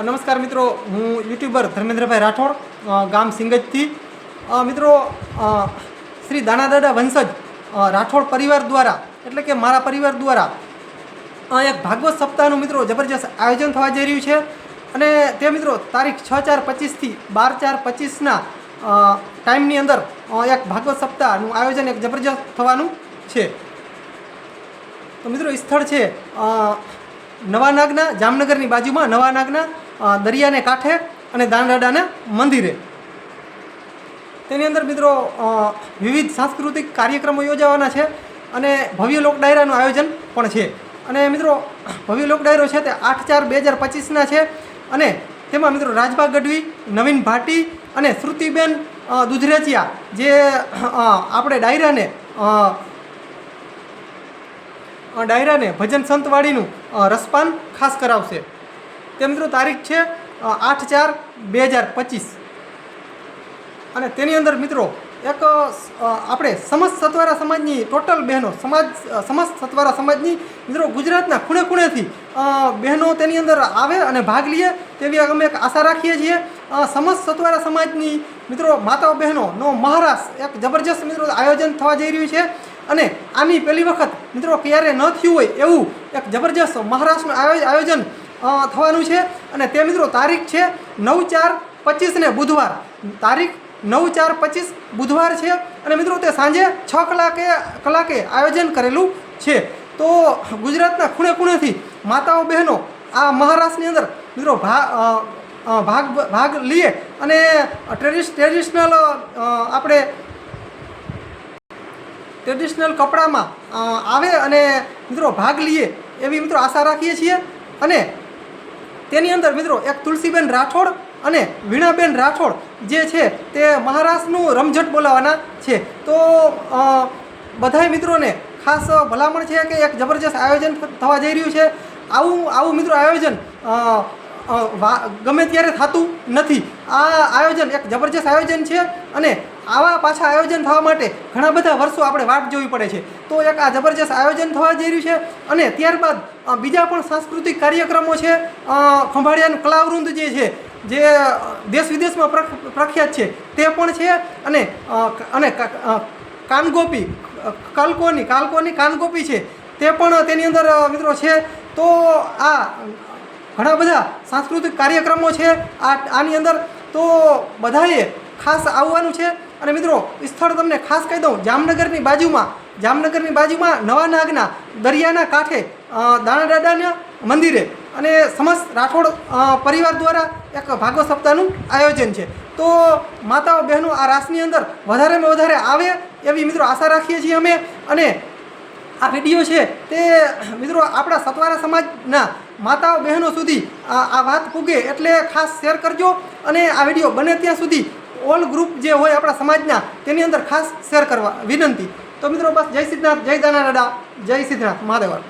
નમસ્કાર મિત્રો, હું યુટ્યુબર ધર્મેન્દ્રભાઈ રાઠોડ ગામ સિંગજથી. મિત્રો શ્રી શ્રી દાણાદાદા વંશજ રાઠોડ પરિવાર દ્વારા, એટલે કે મારા પરિવાર દ્વારા એક ભાગવત સપ્તાહનું મિત્રો જબરજસ્ત આયોજન થવા જઈ રહ્યું છે. અને તે મિત્રો, તારીખ છ ચાર પચીસથી બાર ચાર પચીસના ટાઈમની અંદર એક ભાગવત સપ્તાહનું આયોજન એક જબરજસ્ત થવાનું છે. તો મિત્રો એ સ્થળ છે નવા નાગના જામનગરની બાજુમાં નવા નાગના દરિયાને કાંઠે અને દાનડાડાના મંદિરે. તેની અંદર મિત્રો વિવિધ સાંસ્કૃતિક કાર્યક્રમો યોજાવાના છે અને ભવ્ય લોક ડાયરાનું આયોજન પણ છે. અને મિત્રો, ભવ્ય લોક ડાયરો છે તે આઠ ચાર બે હજાર પચીસના છે અને તેમાં મિત્રો રાજભા ગઢવી, નવીન ભાટી અને શ્રુતિબેન દુધરેચિયા જે આપણે ડાયરાને ડાયરાને ભજન સંતવાડીનું રસપાન ખાસ કરાવશે. તે મિત્રો તારીખ છે આઠ ચાર બે હજાર પચીસ. અને તેની અંદર મિત્રો, એક આપણે સમસ્ત સત્વારા સમાજની ટોટલ બહેનો, સમાજ સમસ્ત સતવારા સમાજની મિત્રો ગુજરાતના ખૂણે ખૂણેથી બહેનો તેની અંદર આવે અને ભાગ લે તેવી અમે એક આશા રાખીએ છીએ. સમસ્ત સત્વારા સમાજની મિત્રો માતાઓ બહેનોનો મહારાષ્ટ્ર એક જબરજસ્ત મિત્રો આયોજન થવા જઈ રહ્યું છે. અને આની પહેલી વખત મિત્રો ક્યારે ન થયું હોય એવું એક જબરજસ્ત મહારાષ્ટ્રનું આયો- આયોજન થવાનું છે. અને તે મિત્રો તારીખ છે નવ ચાર પચીસને બુધવાર. તારીખ નવ ચાર પચીસ બુધવાર છે. અને મિત્રો તે સાંજે છ કલાકે કલાકે આયોજન કરેલું છે. તો ગુજરાતના ખૂણે ખૂણેથી માતાઓ બહેનો આ મહારાષ્ટ્રની અંદર મિત્રો ભા ભાગ ભાગ લઈએ અને ટ્રેડિશ, ટ્રેડિશનલ આપણે ટ્રેડિશનલ કપડામાં આવે અને મિત્રો ભાગ લઈએ એવી મિત્રો આશા રાખીએ છીએ. અને તેની અંદર મિત્રો એક તુલસીબેન રાઠોડ અને વીણાબેન રાઠોડ જે છે તે મહારાષ્ટ્રનું રમઝટ બોલાવવાના છે. તો બધાય મિત્રોને ખાસ ભલામણ છે કે એક જબરજસ્ત આયોજન થવા જઈ રહ્યું છે. આવું આવું મિત્રો આયોજન ગમે ત્યારે થતું નથી. આ આયોજન એક જબરજસ્ત આયોજન છે અને આવા પાછા આયોજન થવા માટે ઘણા બધા વર્ષો આપણે વાટ જોવી પડે છે. તો એક આ જબરજસ્ત આયોજન થવા જઈ રહ્યું છે અને ત્યારબાદ બીજા પણ સાંસ્કૃતિક કાર્યક્રમો છે. ખંભાળિયાનું કલાવૃંદ જે છે, જે દેશ વિદેશમાં પ્રખ- પ્રખ્યાત છે, તે પણ છે અને અને કાનગોપી કાલકોની કાલકોની કાનગોપી છે, તે પણ તેની અંદર મિત્રો છે. તો આ ઘણા બધા સાંસ્કૃતિક કાર્યક્રમો છે આ આની અંદર. તો બધાએ ખાસ આવવાનું છે. અને મિત્રો સ્થળ તમને ખાસ કહી દઉં. જામનગરની બાજુમાં જામનગરની બાજુમાં નવા નાગના દરિયાના કાંઠે દાણાદાડાના મંદિરે અને સમસ્ત રાઠોડ પરિવાર દ્વારા એક ભાગવત સપ્તાહનું આયોજન છે. તો માતાઓ, બહેનો આ રાસની અંદર વધારેમાં વધારે આવે એવી મિત્રો આશા રાખીએ છીએ અમે. અને આ વીડિયો છે તે, મિત્રો, આપણા સતવારા સમાજના માતાઓ બહેનો સુધી આ વાત પૂગે એટલે ખાસ શેર કરજો અને આ વીડિયો બને ત્યાં સુધી ઓલ ગ્રુપ જે હોય આપણા સમાજના તેની અંદર ખાસ શેર કરવા વિનંતી. તો મિત્રો બસ જય સિદ્ધનાથ, જય દાનાડા જય સિદ્ધનાથ મહાદેવર.